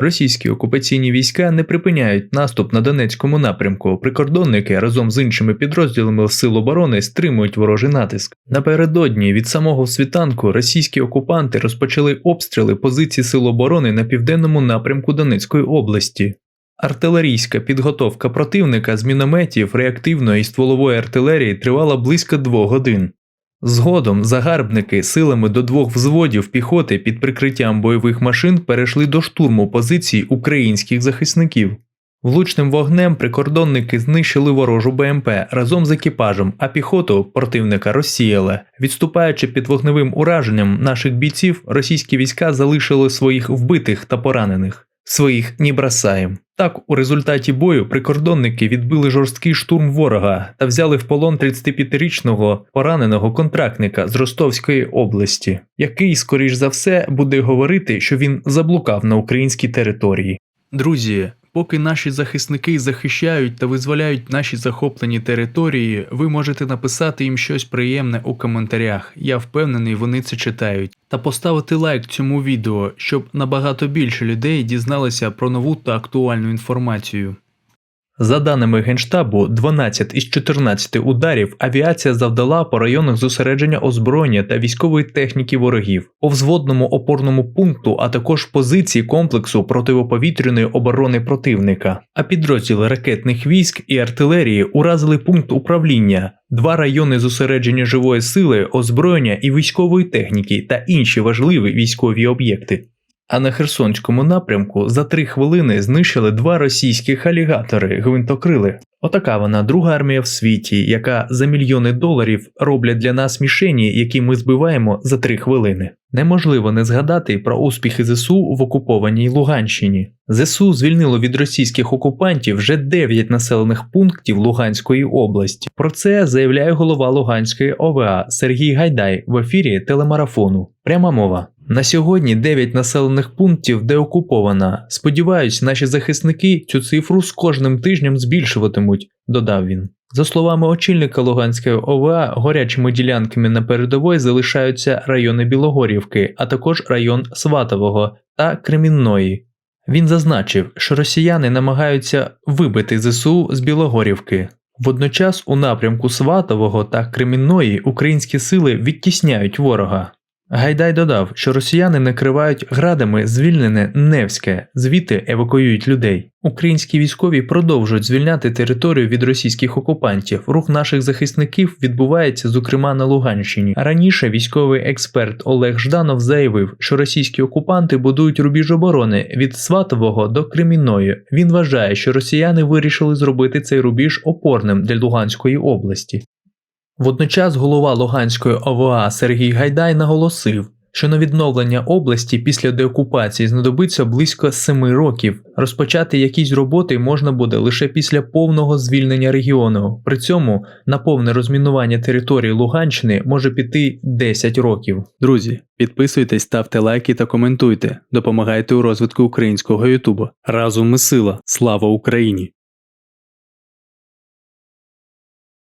Російські окупаційні війська не припиняють наступ на Донецькому напрямку. Прикордонники разом з іншими підрозділами сил оборони стримують ворожий натиск. Напередодні від самого світанку російські окупанти розпочали обстріли позицій сил оборони на південному напрямку Донецької області. Артилерійська підготовка противника з мінометів, реактивної і стволової артилерії тривала близько двох годин. Згодом загарбники силами до двох взводів піхоти під прикриттям бойових машин перейшли до штурму позицій українських захисників. Влучним вогнем прикордонники знищили ворожу БМП разом з екіпажем, а піхоту противника розсіяли. Відступаючи під вогневим ураженням наших бійців, російські війська залишили своїх вбитих та поранених. Своїх не бросаєм. Так, у результаті бою прикордонники відбили жорсткий штурм ворога та взяли в полон 35-річного пораненого контрактника з Ростовської області, який, скоріш за все, буде говорити, що він заблукав на українській території. Друзі, поки наші захисники захищають та визволяють наші захоплені території, ви можете написати їм щось приємне у коментарях. Я впевнений, вони це читають. Та поставити лайк цьому відео, щоб набагато більше людей дізналися про нову та актуальну інформацію. За даними Генштабу, 12 із 14 ударів авіація завдала по районах зосередження озброєння та військової техніки ворогів, по взводному опорному пункту, а також позиції комплексу противоповітряної оборони противника. А підрозділи ракетних військ і артилерії уразили пункт управління, два райони зосередження живої сили, озброєння і військової техніки та інші важливі військові об'єкти. А на Херсонському напрямку за три хвилини знищили два російських алігатори гвинтокрили. Отака вона друга армія в світі, яка за мільйони доларів роблять для нас мішені, які ми збиваємо за три хвилини. Неможливо не згадати про успіхи ЗСУ в окупованій Луганщині. ЗСУ звільнило від російських окупантів вже 9 населених пунктів Луганської області. Про це заявляє голова Луганської ОВА Сергій Гайдай в ефірі телемарафону. Пряма мова. На сьогодні 9 населених пунктів деокуповано. Сподіваюсь, наші захисники цю цифру з кожним тижнем збільшуватимуть, додав він. За словами очільника Луганської ОВА, горячими ділянками на передовій залишаються райони Білогорівки, а також район Сватового та Кремінної. Він зазначив, що росіяни намагаються вибити ЗСУ з Білогорівки. Водночас у напрямку Сватового та Кремінної українські сили відтісняють ворога. Гайдай додав, що росіяни накривають градами звільнене Невське, звідти евакуюють людей. Українські військові продовжують звільняти територію від російських окупантів. Рух наших захисників відбувається, зокрема на Луганщині. Раніше військовий експерт Олег Жданов заявив, що російські окупанти будують рубіж оборони від Сватового до Кремінної. Він вважає, що росіяни вирішили зробити цей рубіж опорним для Луганської області. Водночас голова Луганської ОВА Сергій Гайдай наголосив, що на відновлення області після деокупації знадобиться близько 7 років. Розпочати якісь роботи можна буде лише після повного звільнення регіону. При цьому на повне розмінування території Луганщини може піти 10 років. Друзі, підписуйтесь, ставте лайки та коментуйте. Допомагайте у розвитку українського Ютубу. Разом ми сила. Слава Україні!